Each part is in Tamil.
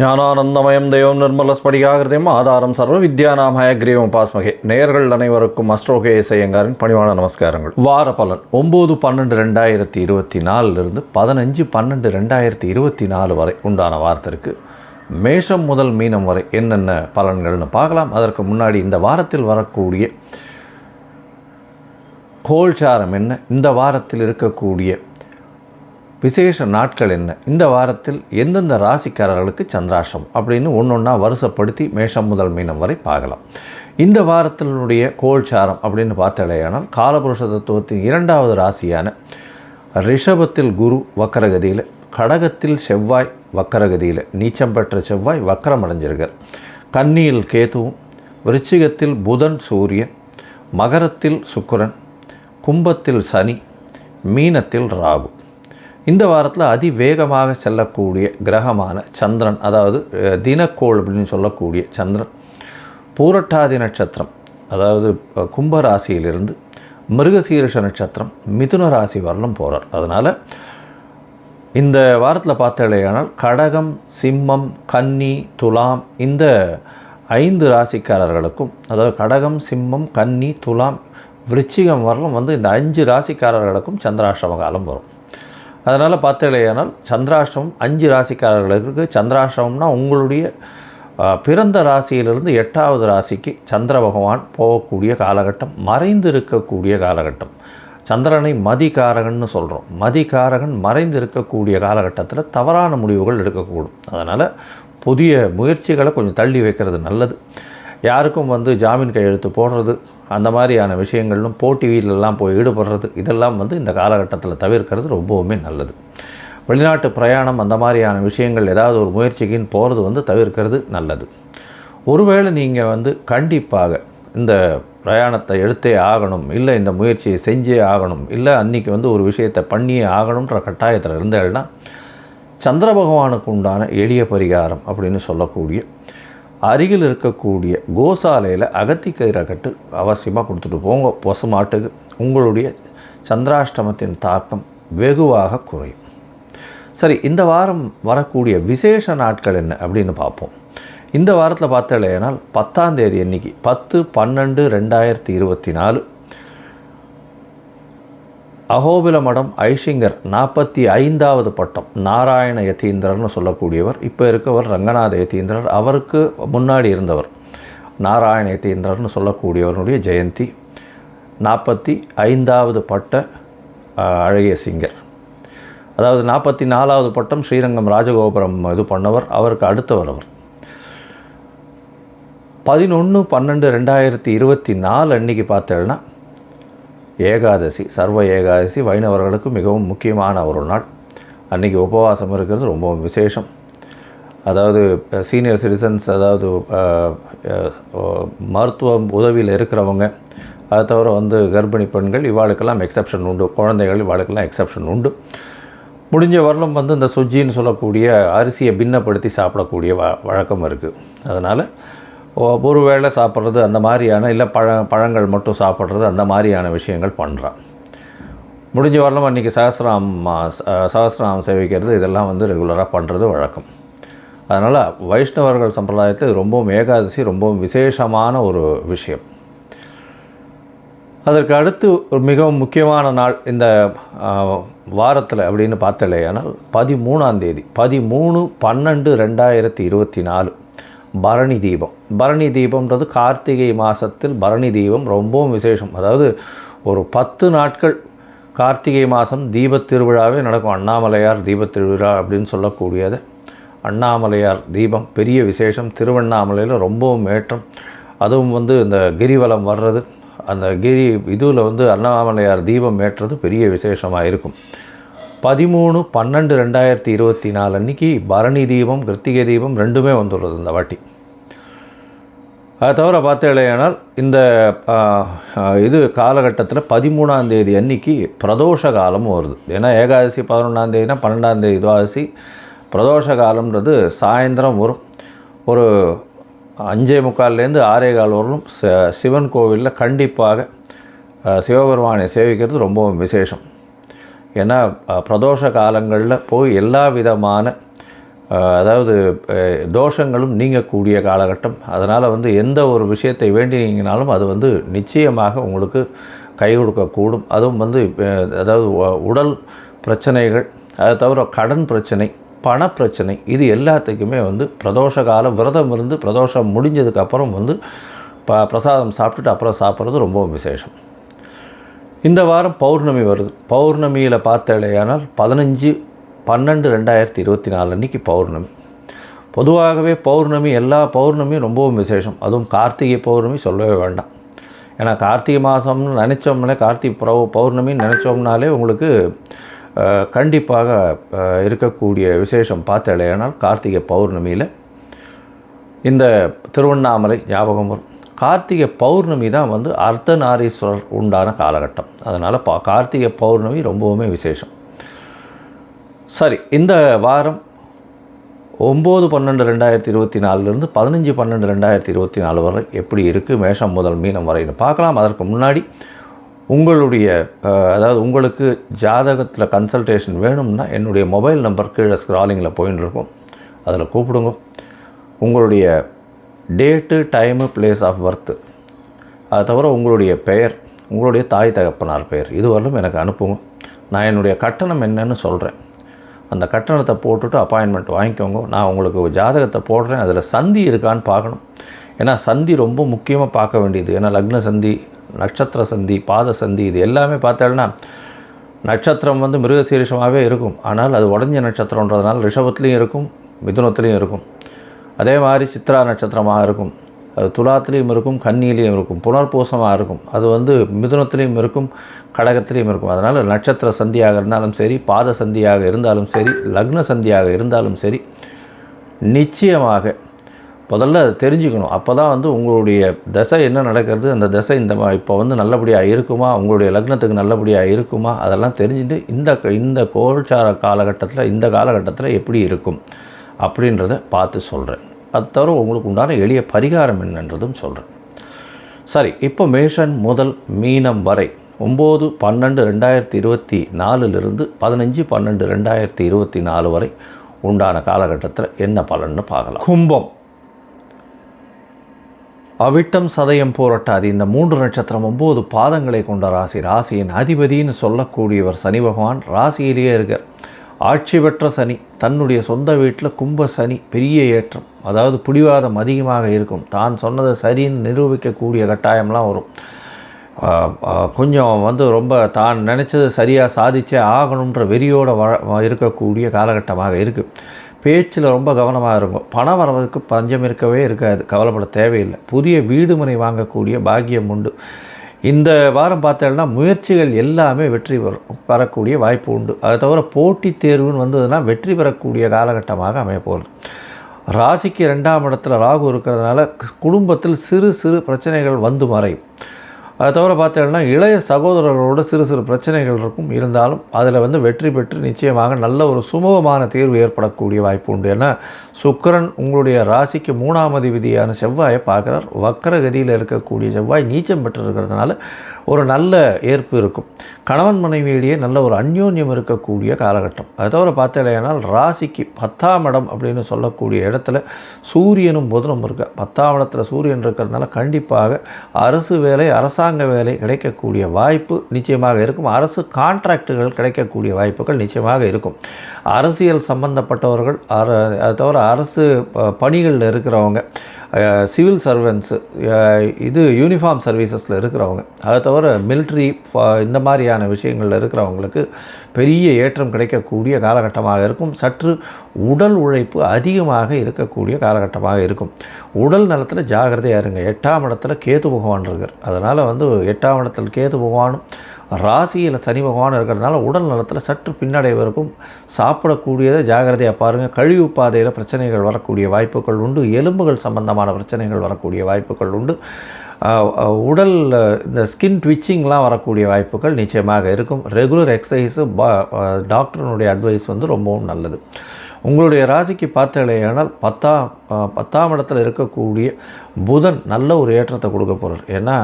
ஞானானந்தமயம் தெய்வம் நிர்மலஸ்படிகாகிருதயம் ஆதாரம் சர்வ வித்யாநாமய கிரீவம் பாஸ்மகே நேயர்கள் அனைவருக்கும் அஸ்ட்ரோகே இசையங்காரின் பணிவான நமஸ்காரங்கள். வார பலன் ஒம்பது பன்னெண்டு ரெண்டாயிரத்தி இருபத்தி நாலுலேருந்து பதினஞ்சு பன்னெண்டு ரெண்டாயிரத்தி இருபத்தி நாலு வரை உண்டான வாரத்திற்கு மேஷம் முதல் மீனம் வரை என்னென்ன பலன்கள்னு பார்க்கலாம். அதற்கு முன்னாடி இந்த வாரத்தில் வரக்கூடிய கோல்சாரம் என்ன இந்த வாரத்தில் இருக்கக்கூடிய விசேஷ நாட்கள் என்ன? இந்த வாரத்தில் எந்தெந்த ராசிக்காரர்களுக்கு சந்திராஷம் அப்படின்னு ஒன்று ஒன்றா வருஷப்படுத்தி மேஷம் முதல் மீனம் வரை பார்க்கலாம். இந்த வாரத்தினுடைய கோல்சாரம் அப்படின்னு பார்த்தாலேயானால் காலபுருஷ தத்துவத்தின் இரண்டாவது ராசியான ரிஷபத்தில் குரு வக்கரகதியில் கடகத்தில் செவ்வாய் வக்கரகதியில் நீச்சம் பெற்ற செவ்வாய் வக்கரம் அடைஞ்சிருக்கார். கன்னியில் கேதுவும் விருச்சிகத்தில் புதன் சூரியன் மகரத்தில் சுக்கரன் கும்பத்தில் சனி மீனத்தில் ராகு. இந்த வாரத்தில் அதிவேகமாக செல்லக்கூடிய கிரகமான சந்திரன் அதாவது தினக்கோள் அப்படின்னு சொல்லக்கூடிய சந்திரன் பூரட்டாதி நட்சத்திரம் அதாவது கும்பராசியிலிருந்து கும்ப ராசியிலிருந்து மிருகசீரிஷ நட்சத்திரம் மிதுன ராசி வரலும் போகிறார் அதனால் இந்த வாரத்தில் பார்த்தாலேயானால் கடகம் சிம்மம் கன்னி துலாம் இந்த ஐந்து ராசிக்காரர்களுக்கும் அதாவது கடகம் சிம்மம் கன்னி துலாம் விருச்சிகம் வரலும் வந்து இந்த அஞ்சு ராசிக்காரர்களுக்கும் சந்திராஷ்டம காலம் வரும். அதனால் பார்த்தாலேயானால் சந்திராஷ்டமம் அஞ்சு ராசிக்காரர்களுக்கு சந்திராஷ்டமம்னா உங்களுடைய பிறந்த ராசியிலிருந்து எட்டாவது ராசிக்கு சந்திர பகவான் போகக்கூடிய காலகட்டம் மறைந்து இருக்கக்கூடிய காலகட்டம். சந்திரனை மதிகாரகன்னு சொல்கிறோம் மதிகாரகன் மறைந்து இருக்கக்கூடிய காலகட்டத்தில் தவறான முடிவுகள் எடுக்கக்கூடும். அதனால் புதிய முயற்சிகளை கொஞ்சம் தள்ளி வைக்கிறது நல்லது. யாருக்கும் வந்து ஜாமீன் கையெழுத்து போடுறது அந்த மாதிரியான விஷயங்களும் போட்டி போய் ஈடுபடுறது இதெல்லாம் வந்து இந்த காலகட்டத்தில் தவிர்க்கிறது ரொம்பவுமே நல்லது. வெளிநாட்டு பிரயாணம் அந்த மாதிரியான விஷயங்கள் ஏதாவது ஒரு முயற்சிக்குன்னு போகிறது வந்து தவிர்க்கிறது நல்லது. ஒருவேளை நீங்கள் வந்து கண்டிப்பாக இந்த பிரயாணத்தை எடுத்தே ஆகணும் இல்லை இந்த முயற்சியை செஞ்சே ஆகணும் இல்லை அன்றைக்கி வந்து ஒரு விஷயத்தை பண்ணியே ஆகணுன்ற கட்டாயத்தில் இருந்தேன்னா சந்திர பகவானுக்கு உண்டான எளிய பரிகாரம் அப்படின்னு சொல்லக்கூடிய அருகில் இருக்கக்கூடிய கோசாலையில் அகத்திக்கயிறை கட்டு அவசியமாக கொடுத்துட்டு போங்க. பசுமாட்டுக்கு உங்களுடைய சந்திராஷ்டமத்தின் தாக்கம் வெகுவாக குறையும். சரி இந்த வாரம் வரக்கூடிய விசேஷ நாட்கள் என்ன அப்படின்னு பார்ப்போம். இந்த வாரத்தில் பார்த்தாலேனால் பத்தாம் தேதி அன்னைக்கு பத்து பன்னெண்டு ரெண்டாயிரத்தி இருபத்தி நாலு அகோபில மடம் ஐஷிங்கர் நாற்பத்தி ஐந்தாவது பட்டம். நாராயண யதீந்திரர்னு சொல்லக்கூடியவர். இப்போ இருக்கவர் ரங்கநாத யதீந்திரர் அவருக்கு முன்னாடி இருந்தவர். நாராயண யதீந்திரர்னு சொல்லக்கூடியவருடைய ஜெயந்தி. நாற்பத்தி ஐந்தாவது பட்ட அழகிய சிங்கர். அதாவது நாற்பத்தி நாலாவது பட்டம் ஸ்ரீரங்கம் ராஜகோபுரம் இது பண்ணவர். அவருக்கு அடுத்தவர் அவர். பதினொன்று பன்னெண்டு ரெண்டாயிரத்தி இருபத்தி நாலு அன்னைக்கு பார்த்தேன்னா ஏகாதசி சர்வ ஏகாதசி வைணவர்களுக்கு மிகவும் முக்கியமான ஒரு நாள். அன்றைக்கி உபவாசம் இருக்கிறது ரொம்ப விசேஷம். அதாவது சீனியர் சிட்டிசன்ஸ் அதாவது மருத்துவம் உதவியில் இருக்கிறவங்க அதை தவிர வந்து கர்ப்பிணி பெண்கள் இவாளுக்கெல்லாம் எக்ஸப்ஷன் உண்டு. குழந்தைகள் இவாளுக்கெல்லாம் எக்ஸப்ஷன் உண்டு. முடிஞ்ச வரலும் வந்து இந்த சுஜின்னு சொல்லக்கூடிய அரிசியை பின்னப்படுத்தி சாப்பிடக்கூடிய வ வழக்கம் இருக்குது அதனால் ஒரு வேளை சாப்பிட்றது அந்த மாதிரியான இல்லை பழ பழங்கள் மட்டும் சாப்பிட்றது அந்த மாதிரியான விஷயங்கள் பண்ணுறான் முடிஞ்ச வரலாம் அன்றைக்கி சகசிராம் சகசிராம் சேவிக்கிறது இதெல்லாம் வந்து ரெகுலராக பண்ணுறது வழக்கம். அதனால் வைஷ்ணவர்கள் சம்பிரதாயத்தில் ரொம்பவும் ஏகாதசி ரொம்பவும் விசேஷமான ஒரு விஷயம். அதற்கு அடுத்து ஒரு மிகவும் முக்கியமான நாள் இந்த வாரத்தில் அப்படின்னு பார்த்தாலேயானால் பதிமூணாம் தேதி பதிமூணு பன்னெண்டு ரெண்டாயிரத்தி இருபத்தி நாலு. பரணி தீபம். பரணி தீபம்ன்றது கார்த்திகை மாதத்தில் பரணி தீபம் ரொம்பவும் விசேஷம். அதாவது ஒரு பத்து நாட்கள் கார்த்திகை மாதம் தீபத் திருவிழாவே நடக்கும். அண்ணாமலையார் தீபத் திருவிழா அப்படின்னு சொல்லக்கூடியது. அண்ணாமலையார் தீபம் பெரிய விசேஷம். திருவண்ணாமலையில் ரொம்பவும் ஏற்றம். அதுவும் வந்து இந்த கிரிவலம் வர்றது. அந்த கிரி இதுவில் வந்து அண்ணாமலையார் தீபம் ஏற்றது பெரிய விசேஷமாக இருக்கும். பதிமூணு பன்னெண்டு ரெண்டாயிரத்தி இருபத்தி நாலு அன்னைக்கு பரணி தீபம் கிருத்திகை தீபம் ரெண்டுமே வந்துள்ளது இந்த வாட்டி. அதை தவிர பார்த்தேனால் இந்த இது காலகட்டத்தில் பதிமூணாம் தேதி அன்னைக்கு பிரதோஷ காலமும் வருது. ஏன்னா ஏகாதசி பதினொன்றாம் தேதினா பன்னெண்டாம் தேதி துவாதசி. பிரதோஷ காலம்ன்றது சாயந்தரம் வரும். ஒரு அஞ்சே முக்கால்லேருந்து ஆறே கால் வரலும் ச- சிவன் கோவிலில் கண்டிப்பாக சிவபெருமானை சேவிக்கிறது ரொம்பவும் விசேஷம். ஏன்னா பிரதோஷ காலங்களில் போய் எல்லா விதமான அதாவது தோஷங்களும் நீங்கக்கூடிய காலகட்டம். அதனால் வந்து எந்த ஒரு விஷயத்தை வேண்டினீங்கனாலும் அது வந்து நிச்சயமாக உங்களுக்கு கை கொடுக்கக்கூடும். அதுவும் வந்து அதாவது உடல் பிரச்சனைகள் அதை தவிர கடன் பிரச்சனை பணப்பிரச்சனை இது எல்லாத்துக்குமே வந்து பிரதோஷ காலம் விரதம் இருந்து பிரதோஷம் முடிஞ்சதுக்கப்புறம் வந்து ப பிரசாதம் சாப்பிட்டுட்டு அப்புறம் சாப்பிட்றது ரொம்பவும் விசேஷம். இந்த வாரம் பௌர்ணமி வருது. பௌர்ணமியில் பார்த்தேலையானால் பதினஞ்சு பன்னெண்டு ரெண்டாயிரத்தி இருபத்தி நாலு அன்றைக்கி பௌர்ணமி. பொதுவாகவே பௌர்ணமி எல்லா பௌர்ணமியும் ரொம்பவும் விசேஷம். அதுவும் கார்த்திகை பௌர்ணமி சொல்லவே வேண்டாம். ஏன்னா கார்த்திகை மாதம்னு நினச்சோம்னாலே கார்த்திகை பௌ பௌர்ணமின்னு நினச்சோம்னாலே உங்களுக்கு கண்டிப்பாக இருக்கக்கூடிய விசேஷம் பார்த்தேலையானால் கார்த்திகை பௌர்ணமியில் இந்த திருவண்ணாமலை ஞாபகம் வரும். கார்த்திகை பௌர்ணமி தான் வந்து அர்த்தநாரீஸ்வரர் உண்டான காலகட்டம். அதனால் பா கார்த்திகை பௌர்ணமி ரொம்பவுமே விசேஷம். சரி இந்த வாரம் ஒம்பது பன்னெண்டு ரெண்டாயிரத்தி இருபத்தி நாலுலேருந்து பதினஞ்சு பன்னெண்டு ரெண்டாயிரத்தி இருபத்தி நாலு வரை எப்படி இருக்குது மேஷம் முதல் மீனம் வரைன்னு பார்க்கலாம். அதற்கு முன்னாடி உங்களுடைய அதாவது உங்களுக்கு ஜாதகத்தில் கன்சல்டேஷன் வேணும்னா என்னுடைய மொபைல் நம்பர் கீழே ஸ்க்ராலிங்கில் போயின்னு இருக்கும். அதில் கூப்பிடுங்க. உங்களுடைய date time place of birth அது தவிர உங்களுடைய பெயர் உங்களுடைய தாய் தகப்பனார் பெயர். இதுவரையிலும் எனக்கு அனுப்புங்க. நான் என்னுடைய கட்டணம் என்னன்னு சொல்கிறேன் அந்த கட்டணத்தை போட்டுட்டு அப்பாயின்மெண்ட் வாங்கிக்கோங்க. நான் உங்களுக்கு ஜாதகத்தை போடுறேன். அதில் சந்தி இருக்கான்னு பார்க்கணும். ஏன்னா சந்தி ரொம்ப முக்கியமாக பார்க்க வேண்டியது. ஏன்னா லக்ன சந்தி நட்சத்திர சந்தி பாத சந்தி இது எல்லாமே பார்த்தேன்னா நட்சத்திரம் வந்து மிருகசீரிஷமாகவே இருக்கும். ஆனால் அது உடஞ்ச நட்சத்திரன்றதுனால ரிஷபத்துலேயும் இருக்கும் மிதுனத்துலேயும் இருக்கும். அதே மாதிரி சித்ரா நட்சத்திரமாக இருக்கும். அது துலாத்துலேயும் இருக்கும் கன்னியிலையும் இருக்கும் புனர்பூசமாக இருக்கும். அது வந்து மிதுனத்துலேயும் இருக்கும் கடகத்துலேயும் இருக்கும். அதனால் நட்சத்திர சந்தியாக இருந்தாலும் சரி பாத சந்தியாக இருந்தாலும் சரி லக்ன சந்தியாக இருந்தாலும் சரி நிச்சயமாக முதல்ல அதை தெரிஞ்சுக்கணும். அப்போ தான் வந்து உங்களுடைய தசை என்ன நடக்கிறது அந்த தசை இந்த மா- இப்போ வந்து நல்லபடியாக இருக்குமா உங்களுடைய லக்னத்துக்கு நல்லபடியாக இருக்குமா அதெல்லாம் தெரிஞ்சுட்டு இந்த இந்த கோல்சார காலகட்டத்தில் இந்த காலகட்டத்தில் எப்படி இருக்கும். அப்படின்றத பார்த்து சொல்கிறேன் அது தவிர உங்களுக்கு உண்டான எளிய பரிகாரம் என்னன்றதும் சொல்கிறேன் சரி இப்போ மேஷன் முதல் மீனம் வரை ஒம்பது பன்னெண்டு ரெண்டாயிரத்தி இருபத்தி நாலுலேருந்து பதினஞ்சு பன்னெண்டு ரெண்டாயிரத்தி இருபத்தி நாலு வரை உண்டான காலகட்டத்தில் என்ன பலன்னு பார்க்கலாம். கும்பம். அவிட்டம் சதயம் போராட்டாதி இந்த மூன்று நட்சத்திரம் ஒம்பது பாதங்களை கொண்ட ராசி ராசியின் அதிபதின்னு சொல்லக்கூடியவர் சனி பகவான் ராசியிலேயே இருக்கார். ஆட்சி பெற்ற சனி தன்னுடைய சொந்த வீட்டில் கும்ப சனி பெரிய ஏற்றம் அதாவது பிடிவாதம் அதிகமாக இருக்கும். தான் சொன்னதை சரின்னு நிரூபிக்கக்கூடிய கட்டாயம்லாம் வரும். கொஞ்சம் வந்து ரொம்ப தான் நினச்சது சரியாக சாதிச்சே ஆகணுன்ற வெறியோட வ இருக்கக்கூடிய காலகட்டமாக இருக்குது பேச்சில் ரொம்ப கவனமாக இருக்கும் பணம் வரவுக்கு பஞ்சம் இருக்கவே இருக்காது. கவலைப்பட தேவையில்லை. புதிய வீடு மனை வாங்கக்கூடிய பாக்கியம் உண்டு. இந்த வாரம் பார்த்தோம்னா முயற்சிகள் எல்லாமே வெற்றி பெறும் பெறக்கூடிய வாய்ப்பு உண்டு. அதை தவிர போட்டித் தேர்வுன்னு வந்ததுன்னா வெற்றி பெறக்கூடிய காலகட்டமாக அமைய போகுது ராசிக்கு ரெண்டாம் இடத்துல ராகு இருக்கிறதுனால குடும்பத்தில் சிறு சிறு பிரச்சனைகள் வந்து மறையும். அதை தவிர பார்த்தீங்கன்னா இளைய சகோதரர்களோட சிறு சிறு பிரச்சனைகள் இருக்கும். இருந்தாலும் அதில் வந்து வெற்றி பெற்று நிச்சயமாக நல்ல ஒரு சுமூகமான தீர்வு ஏற்படக்கூடிய வாய்ப்பு உண்டு. ஏன்னா சுக்கிரன் உங்களுடைய ராசிக்கு மூணாம் அதிபதியான செவ்வாயை பார்க்குறார். வக்கரகதியில் இருக்கக்கூடிய செவ்வாய் நீச்சம் பெற்றிருக்கிறதுனால ஒரு நல்ல ஏற்பு இருக்கும். கணவன் மனைவியிடையே நல்ல ஒரு அந்யோன்யம் இருக்கக்கூடிய காலகட்டம். அதை தவிர பார்த்தீங்கன்னா ராசிக்கு பத்தாம் இடம் அப்படின்னு சொல்லக்கூடிய இடத்துல சூரியனும் புதனும் இருக்க. பத்தாம் இடத்துல சூரியன் இருக்கிறதுனால கண்டிப்பாக அரசு வேலை அரசாங்க வேலை கிடைக்கக்கூடிய வாய்ப்பு நிச்சயமாக இருக்கும். அரசு கான்ட்ராக்டுகள் கிடைக்கக்கூடிய வாய்ப்புகள் நிச்சயமாக இருக்கும். அரசியல் சம்பந்தப்பட்டவர்கள் அர அதை தவிர அரசு ப- பணிகளில் இருக்கிறவங்க சிவில் சர்வன்ஸு இது யூனிஃபார்ம் சர்வீசஸில் இருக்கிறவங்க. அதை தவிர மிலிட்ரி இந்த மாதிரியான விஷயங்களில் இருக்கிறவங்களுக்கு பெரிய ஏற்றம் கிடைக்கக்கூடிய காலகட்டமாக இருக்கும். சற்று உடல் உழைப்பு அதிகமாக இருக்கக்கூடிய காலகட்டமாக இருக்கும். உடல் நலத்தில் ஜாகிரதையாக இருங்க. எட்டாம் இடத்துல கேது பகவான் இருக்கார். அதனால் வந்து எட்டாம் இடத்தில் கேது பகவானும் ராசியில் சனி பகவான் இருக்கிறதுனால உடல் நலத்தில் சற்று பின்னடைவு இருக்கும் சாப்பிடக்கூடியதை ஜாகிரதையாக பாருங்கள் கழிவு பாதையில் பிரச்சனைகள் வரக்கூடிய வாய்ப்புகள் உண்டு. எலும்புகள் சம்பந்தமான பிரச்சனைகள் வரக்கூடிய வாய்ப்புகள் உண்டு. உடலில் உடல் இந்த ஸ்கின் ட்விச்சிங்லாம் வரக்கூடிய வாய்ப்புகள் நிச்சயமாக இருக்கும். ரெகுலர் எக்ஸசைஸு டாக்டருனுடைய அட்வைஸ் வந்து ரொம்பவும் நல்லது. உங்களுடைய ராசிக்கு பார்த்தலையானால் பத்தாம் பத்தாம் இடத்துல இருக்கக்கூடிய புதன் நல்ல ஒரு ஏற்றத்தை கொடுக்க போகிறார் ஏன்னா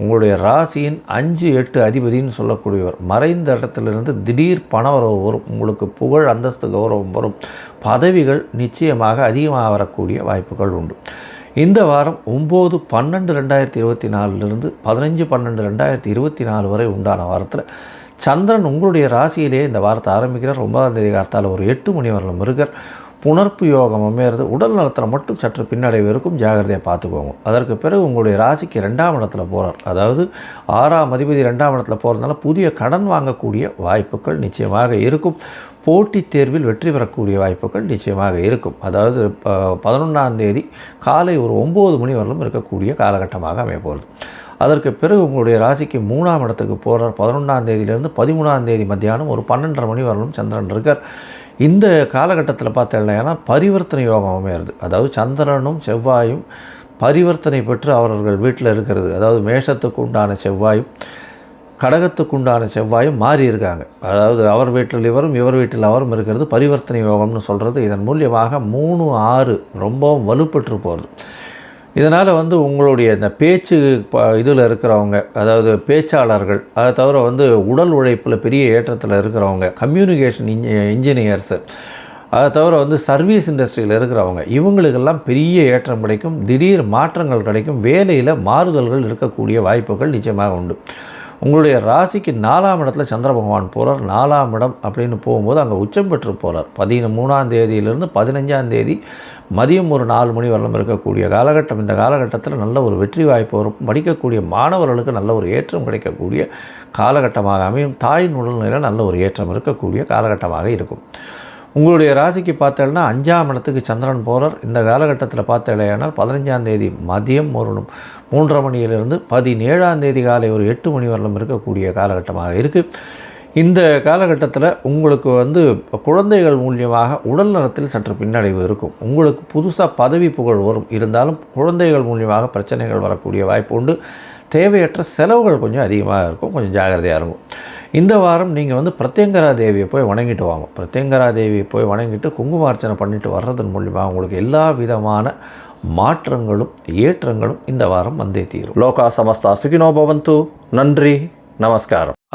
உங்களுடைய ராசியின் அஞ்சு எட்டு அதிபதின்னு சொல்லக்கூடியவர் மறைந்த இடத்துலேருந்து திடீர் பணவரவு வரும். உங்களுக்கு புகழ் அந்தஸ்து கௌரவம் வரும். பதவிகள் நிச்சயமாக அதிகமாக வரக்கூடிய வாய்ப்புகள் உண்டு. இந்த வாரம் ஒம்பது பன்னெண்டு ரெண்டாயிரத்தி இருபத்தி நாலுலேருந்து பதினஞ்சு பன்னெண்டு ரெண்டாயிரத்தி இருபத்தி நாலு வரை உண்டான வாரத்தில் சந்திரன் உங்களுடைய ராசியிலேயே இந்த வாரத்தை ஆரம்பிக்கிறார். ஒன்பதாம் தேதி காலத்தால் ஒரு எட்டு மணி வரலும் இருக்கார் புணர்ப்பு யோகம் அமையிறது. உடல் நலத்தில் மட்டும் சற்று பின்னடைவு இருக்கும். ஜாகிரதையாக பார்த்துக்கோங்க. அதற்கு பிறகு உங்களுடைய ராசிக்கு ரெண்டாம் இடத்துல போகிறார் அதாவது ஆறாம் அதிபதி ரெண்டாம் இடத்துல போகிறதுனால புதிய கடன் வாங்கக்கூடிய வாய்ப்புகள் நிச்சயமாக இருக்கும். போட்டித் தேர்வில் வெற்றி பெறக்கூடிய வாய்ப்புகள் நிச்சயமாக இருக்கும். அதாவது பதினொன்றாம் தேதி காலை ஒரு ஒம்பது மணி வரலும் இருக்கக்கூடிய காலகட்டமாக அமைய போகிறது அதற்கு பிறகு உங்களுடைய ராசிக்கு மூணாம் இடத்துக்கு போகிறார் பதினொன்றாம் தேதியிலேருந்து பதிமூணாம் தேதி மத்தியானம் ஒரு பன்னெண்டரை மணி வரலும் சந்திரன் இருக்கார். இந்த காலகட்டத்தில் பார்த்தீங்கன்னா பரிவர்த்தனை யோகம் அமையிறது. அதாவது சந்திரனும் செவ்வாயும் பரிவர்த்தனை பெற்று அவர்கள் வீட்டில் இருக்கிறது. அதாவது மேஷத்துக்கு உண்டான செவ்வாயும் கடகத்துக்கு உண்டான செவ்வாயும் மாறி இருக்காங்க. அதாவது அவர் வீட்டில் இவரும் இவர் வீட்டில் அவரும் இருக்கிறது பரிவர்த்தனை யோகம்னு சொல்கிறது இதன் மூலியமாக மூணு ஆறு ரொம்பவும் வலுப்பெற்று போகிறது இதனால் வந்து உங்களுடைய இந்த பேச்சு ப இதில் இருக்கிறவங்க அதாவது பேச்சாளர்கள் அதை தவிர வந்து உடல் உழைப்பில் பெரிய ஏற்றத்தில் இருக்கிறவங்க கம்யூனிகேஷன் இன்ஜி இன்ஜினியர்ஸு அதை தவிர வந்து சர்வீஸ் இண்டஸ்ட்ரியில் இருக்கிறவங்க இவங்களுக்கெல்லாம் பெரிய ஏற்றம் கிடைக்கும் திடீர் மாற்றங்கள் கிடைக்கும் வேலையில் மாறுதல்கள் இருக்கக்கூடிய வாய்ப்புகள் நிச்சயமாக உண்டு. உங்களுடைய ராசிக்கு நாலாம் இடத்துல சந்திர பகவான் போகிறார் நாலாம் இடம் அப்படின்னு போகும்போது அங்கே உச்சம் பெற்று போகிறார் பதின மூணாம் தேதியிலிருந்து பதினஞ்சாம் தேதி மதியம் ஒரு நாலு மணி வரலும் இருக்கக்கூடிய காலகட்டம் இந்த காலகட்டத்தில் நல்ல ஒரு வெற்றி வாய்ப்பு வரும். படிக்கக்கூடிய மாணவர்களுக்கு நல்ல ஒரு ஏற்றம் கிடைக்கக்கூடிய காலகட்டமாக அமையும். தாயின் உடல்நிலையில் நல்ல ஒரு ஏற்றம் இருக்கக்கூடிய காலகட்டமாக இருக்கும். உங்களுடைய ராசிக்கு பார்த்தேன்னா அஞ்சாம் இடத்துக்கு சந்திரன் போகிறார் இந்த காலகட்டத்தில் பார்த்தேனால் பதினஞ்சாம் தேதி மதியம் ஒரு மூன்றரை மணியிலிருந்து பதினேழாம் தேதி காலை ஒரு எட்டு மணி வரலும் இருக்கக்கூடிய காலகட்டமாக இருக்குது இந்த காலகட்டத்தில் உங்களுக்கு வந்து குழந்தைகள் மூலியமாக உடல் நலத்தில் சற்று பின்னடைவு இருக்கும். உங்களுக்கு புதுசாக பதவி புகழ் வரும். இருந்தாலும் குழந்தைகள் மூலியமாக பிரச்சனைகள் வரக்கூடிய வாய்ப்பு உண்டு. தேவையற்ற செலவுகள் கொஞ்சம் அதிகமாக இருக்கும். கொஞ்சம் ஜாகிரதையாக இருக்கும் இந்த வாரம் நீங்கள் வந்து பிரத்யங்கரா தேவியை போய் வணங்கிட்டு வாங்க. பிரத்யங்கரா தேவியை போய் வணங்கிட்டு குங்குமார்ச்சனை பண்ணிட்டு வர்றதன் மூலியமாக உங்களுக்கு எல்லா விதமான மாற்றங்களும் ஏற்றங்களும் இந்த வாரம் வந்தே தீரும். லோகா சமஸ்தா சுகினோ பவந்து. நன்றி. நமஸ்காரம்.